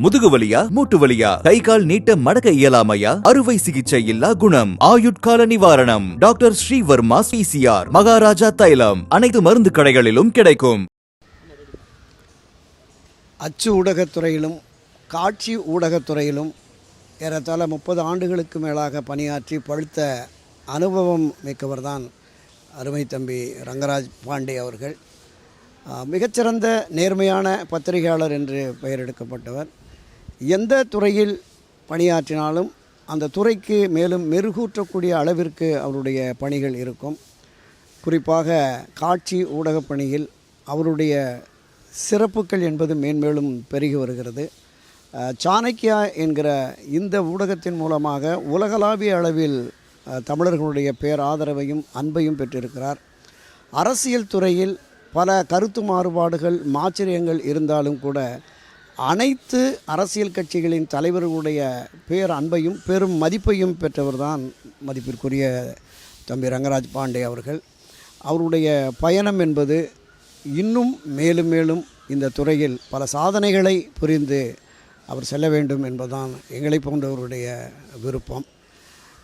முதுகு வலியா மூட்டு வலியா கை கால் நீட்ட மடக்க இயலாமையா? அறுவை சிகிச்சை இல்லா குணம். ஆயுட்கால நிவாரணம். டாக்டர் ஸ்ரீவர்மா பிசிஆர் மகாராஜா தைலம். அனைத்து மருந்து கடைகளிலும் கிடைக்கும். அச்சு ஊடகத்துறையிலும் காட்சி ஊடகத்துறையிலும் ஏறத்தாழ முப்பது ஆண்டுகளுக்கு மேலாக பணியாற்றி பழுத்த அனுபவம் மிக்கவர்தான் அருமை தம்பி ரங்கராஜ் பாண்டே அவர்கள். மிகச்சிறந்த நேர்மையான பத்திரிகையாளர் என்று பெயர் எடுக்கப்பட்டவர். எந்த துறையில் பணியாற்றினாலும் அந்த துறைக்கு மேலும் மெருகூற்றக்கூடிய அளவிற்கு அவருடைய பணிகள் இருக்கும். குறிப்பாக காட்சி ஊடகப் பணியில் அவருடைய சிறப்புகள் என்பது மேன்மேலும் பெருகி வருகிறது. சாணக்கியா என்கிற இந்த ஊடகத்தின் மூலமாக உலகளாவிய அளவில் தமிழர்களுடைய தமிழர்களுடைய பேராதரவையும் அன்பையும் பெற்றிருக்கிறார். அரசியல் துறையில் பல கருத்து மாறுபாடுகள் மாச்சரியங்கள் இருந்தாலும் கூட அனைத்து அரசியல் கட்சிகளின் தலைவர்களுடைய பேர் அன்பையும் பெரும் மதிப்பையும் பெற்றவர்தான் மதிப்பிற்குரிய தம்பி ரங்கராஜ் பாண்டே அவர்கள். அவருடைய பயணம் என்பது இன்னும் மேலும் மேலும் இந்த துறையில் பல சாதனைகளை புரிந்து அவர் செல்ல வேண்டும் என்பதுதான் எங்களை போன்றவருடைய விருப்பம்.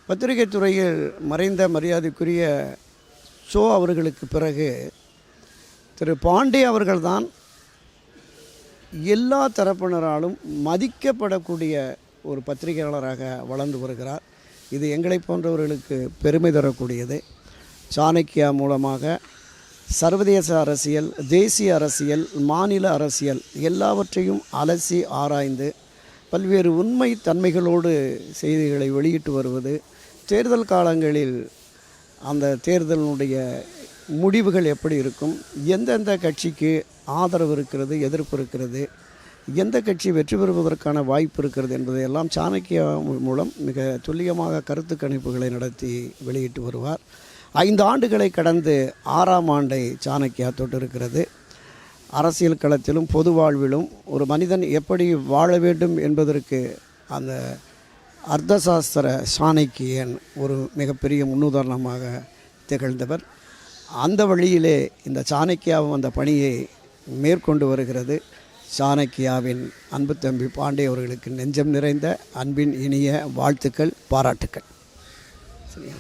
பத்திரிகை துறையில் மறைந்த மரியாதைக்குரிய ஷோ அவர்களுக்கு பிறகு திரு பாண்டே அவர்கள்தான் எல்லா தரப்பினராலும் மதிக்கப்படக்கூடிய ஒரு பத்திரிகையாளராக வளர்ந்து வருகிறார். இது எங்களை போன்றவர்களுக்கு பெருமை தரக்கூடியது. சாணக்கியா மூலமாக சர்வதேச அரசியல் தேசிய அரசியல் மாநில அரசியல் எல்லாவற்றையும் அலசி ஆராய்ந்து பல்வேறு உண்மை தன்மைகளோடு செய்திகளை வெளியிட்டு வருவது. தேர்தல் காலங்களில் அந்த தேர்தலினுடைய முடிவுகள் எப்படி இருக்கும்? எந்தெந்த கட்சிக்கு ஆதரவு இருக்கிறது எதிர்ப்பு இருக்கிறது? எந்த கட்சி வெற்றி பெறுவதற்கான வாய்ப்பு இருக்கிறது என்பதையெல்லாம் சாணக்கியா சாணக்கிய மூலம் மிக துல்லியமாக கருத்து கணிப்புகளை நடத்தி வெளியிட்டு வருவார். ஐந்து ஆண்டுகளை கடந்து ஆறாம் ஆண்டை சாணக்கியா தொட்டிருக்கிறது. அரசியல் களத்திலும் பொது வாழ்விலும் ஒரு மனிதன் எப்படி வாழ வேண்டும் என்பதற்கு அந்த அர்த்தசாஸ்திர சாணக்கியன் ஒரு மிகப்பெரிய முன்னுதாரணமாக திகழ்ந்தவர். அந்த வழியிலே இந்த சாணக்கியாவும் அந்த பணியை மேற்கொண்டு வருகிறது. சாணக்கியாவின் அன்பு தம்பி பாண்டே அவர்களுக்கு நெஞ்சம் நிறைந்த அன்பின் இனிய வாழ்த்துக்கள் பாராட்டுக்கள். சரியா?